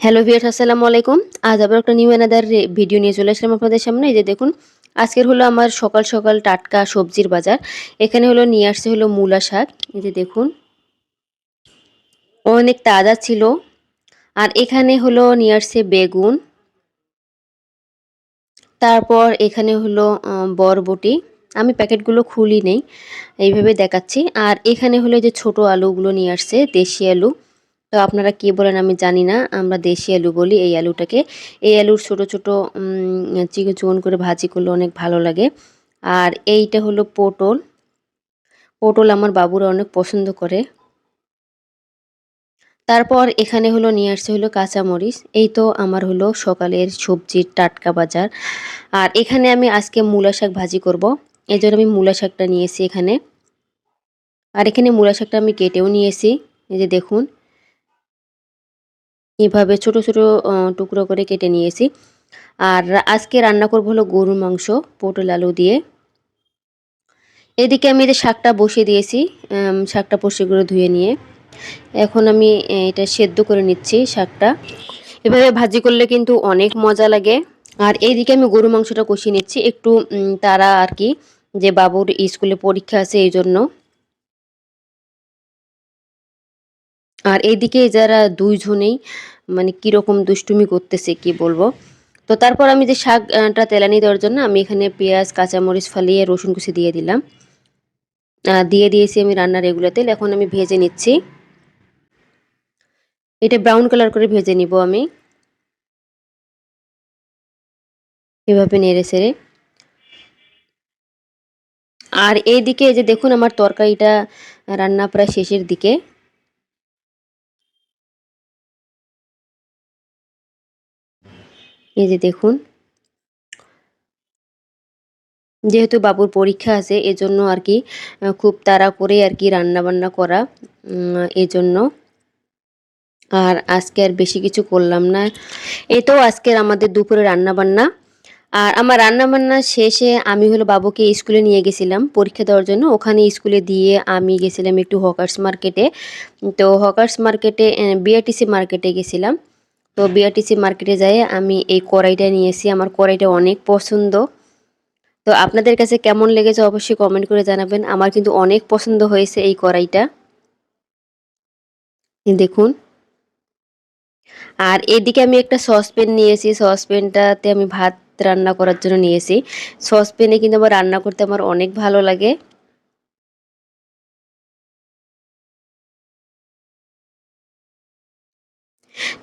Hello viewers আসসালামু আলাইকুম। আজ আবার একটা নিউ এনাদার ভিডিও নিয়ে চলে আসলাম আপনাদের সামনে। এই যে দেখুন, আজকের হলো আমার সকাল সকাল টাটকা সবজির বাজার। এখানে হলো নিয়ে আসছে হলো মূলা শাক। এই যে দেখুন, অনেক তাজা ছিল। আর এখানে হলো নিয়ে আসছে বেগুন। তারপর এখানে হলো বরবটি। আমি প্যাকেটগুলো খুলি নেই, এইভাবে দেখাচ্ছি। আর এখানে হলো যে ছোট আলুগুলো নিয়ে আসছে, দেশি আলু। তো আপনারা কি বলেন আমি জানি না, আমরা দেশি আলু বলি, এই আলুটাকে। এই আলুর ছোট ছোট চিকন চিকন করে ভাজি করলে অনেক ভালো লাগে। আর এইটা হলো পটল। পটল আমার বাবুরা অনেক পছন্দ করে। তারপর এখানে হলো নিয়ে আসছে হলো কাঁচামরিচ। এই তো আমার হলো সকালের সবজির টাটকা বাজার। আর এখানে আমি আজকে মূলা শাক ভাজি করব। এই জন্য আমি মূলা শাকটা নিয়েছি এখানে। আর এখানে মূলা শাকটা আমি কেটেও নিয়েছি এই যে দেখুন এভাবে ছোট ছোট টুকরো করে কেটে নিয়েছি। আর আজকে রান্না করব হলো গরুর মাংস, পটল আলু দিয়ে। এদিকে আমি যে শাকটা বসিয়ে দিয়েছি শাকটা পরিষ্কার করে ধুয়ে নিয়ে। এখন আমি এটা সেদ্ধ করে নিচ্ছি শাকটা। এভাবে ভাজি করলে কিন্তু অনেক মজা লাগে। আর এইদিকে আমি গরু মাংসটা কষিয়ে নিচ্ছি, একটু তারা আর কি, যে বাবুর স্কুলে পরীক্ষা আছে এই জন্য। আর এইদিকে যারা দুইজনেই মানে কীরকম দুষ্টুমি করতেছে কি বলব? তো তারপর আমি যে শাকটা তেলানি দেওয়ার জন্য আমি এখানে পেঁয়াজ, কাঁচামরিচ ফালিয়ে রসুন কুচি দিয়ে দিলাম। দিয়ে দিয়েছি আমি রান্নার এগুলো তেল এখন আমি ভেজে নিচ্ছি। এটা ব্রাউন কালার করে ভেজে নিব আমি। এভাবে নেড়ে সেড়ে আর এইদিকে যে দেখুন আমার তরকারিটা রান্না প্রায় শেষের দিকে। এই যে দেখুন। যেহেতু বাবুর পরীক্ষা আছে, এজন্য আর কি খুব তাড়া করে আর কি রান্না বান্না করা এজন্য। আর আজকে আর বেশি কিছু করলাম না। এটাও আজকের আমাদের দুপুরে রান্না বান্না আর আমার রান্না বান্না শেষে আমি হলো বাবুকে স্কুলে নিয়ে গেছিলাম পরীক্ষা দেওয়ার জন্য। ওখানে স্কুলে দিয়ে আমি গেছিলাম একটু হকার্স মার্কেটে। তো হকার্স মার্কেটে বিআরটিসি মার্কেটে গেছিলাম। তো বিআরটিসি মার্কেটে যাই, আমি এই কড়াইটা নিয়েছি আমার কড়াইটা অনেক পছন্দ। তো আপনাদের কাছে কেমন লেগেছে অবশ্যই কমেন্ট করে জানাবেন। আমার কিন্তু অনেক পছন্দ হয়েছে এই কড়াইটা। দেখুন। আর এদিকে আমি একটা সসপ্যান নিয়েছি সসপ্যানটাতে আমি ভাত রান্না করার জন্য নিয়েছি সসপ্যানে কিন্তু আমার রান্না করতে আমার অনেক ভালো লাগে।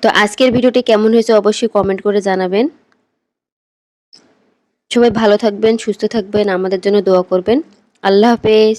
তো আজকের ভিডিওটি কেমন হয়েছে অবশ্যই কমেন্ট করে জানাবেন। সবাই ভালো থাকবেন, সুস্থ থাকবেন, আমাদের জন্য দোয়া করবেন। আল্লাহ হাফেজ।